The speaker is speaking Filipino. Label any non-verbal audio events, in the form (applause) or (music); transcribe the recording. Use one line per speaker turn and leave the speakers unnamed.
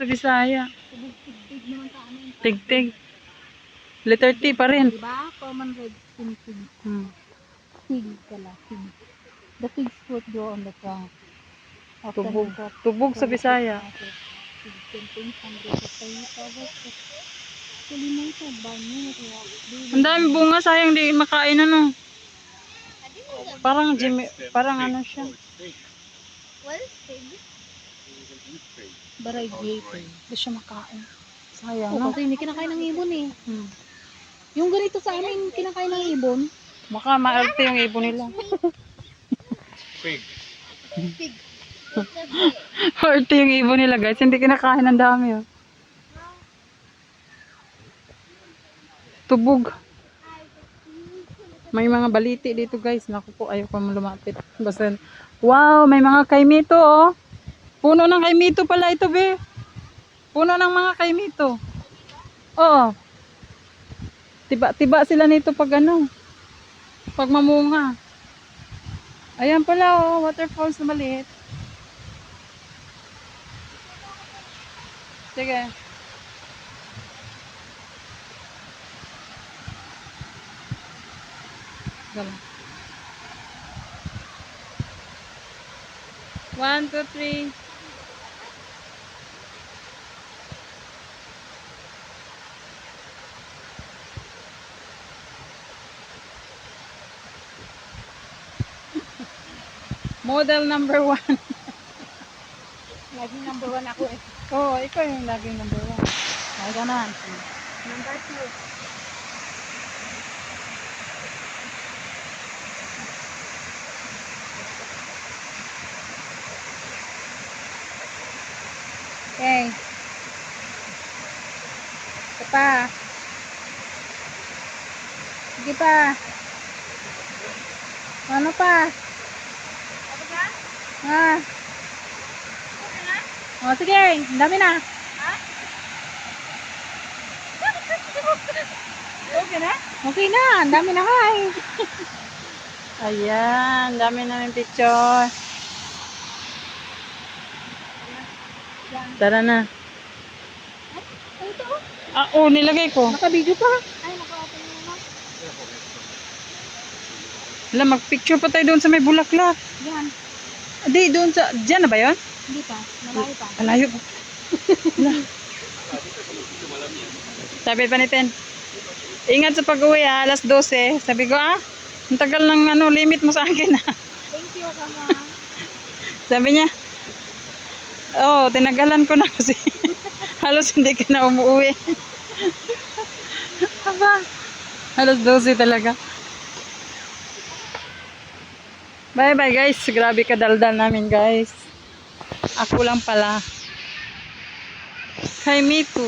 Sa Bisaya.
Tubig naman sa amin.
Tig-tig. Letter T pa rin.
Diba? Common red skin pig.
Hmm.
Pig pala. Pig. The pig's foot grow on the. Often
Tubog. Tubog sa Bisaya.
the.
Ang dami bunga, sayang di makain ano. Parang Jimmy, parang ano siya.
Well, pig. Variegated.
Hindi siya makain. Sayang,
Oo, kasi hindi kinakain ng ibon eh.
Hmm.
Yung ganito sa amin, kinakain ng ibon.
Baka maarte yung ibon nila.
Pig.
Maarte yung ibon nila, guys. Hindi kinakain ng dami, oh. Tubog. May mga baliti dito, guys. Naku po, ayaw pa lumapit. Basta, wow, may mga kaimito, oh. Puno ng kaimito pala ito, be. Puno ng mga kaimito. Oo. Tiba-tiba sila nito pag ano. Pag mamunga. Ayan pala, oh. Waterfalls na maliit. Sige. Gala. One, two, three. Model number one. (laughs)
Laging number one ako eh.
Oo, oh, ikaw yung laging number one.
Ay, ganan. Number two. Okay. Ito pa. Sige pa. Ano pa? Ah. Oh, sige. Ang dami na.
Okay na?
Okay na. Ang dami na eh. (laughs)
Ayan, dami namin picture. Tara na. Ah, oh, nilagay ko.
Naka-video pa. Ay, naka-open na naman.
Wala, mag-picture pa tayo doon sa may bulaklak.
Yan.
Di, doon sa, dyan na ba yun?
Hindi pa. Malayo pa.
Malayo. Wala. (laughs) Sabi pa ni Ten, ingat sa pag-uwi ha, alas 12. Sabi ko, ah, ang tagal ng ano, limit mo sa akin ha.
Thank you, kama. (laughs)
Sabi niya, oh, tinagalan ko na kasi (laughs) halos hindi ka na umuwi. Aba, halos 12 talaga. Bye bye guys, grabe ka daldal namin guys. Ako lang pala. Kay Mito.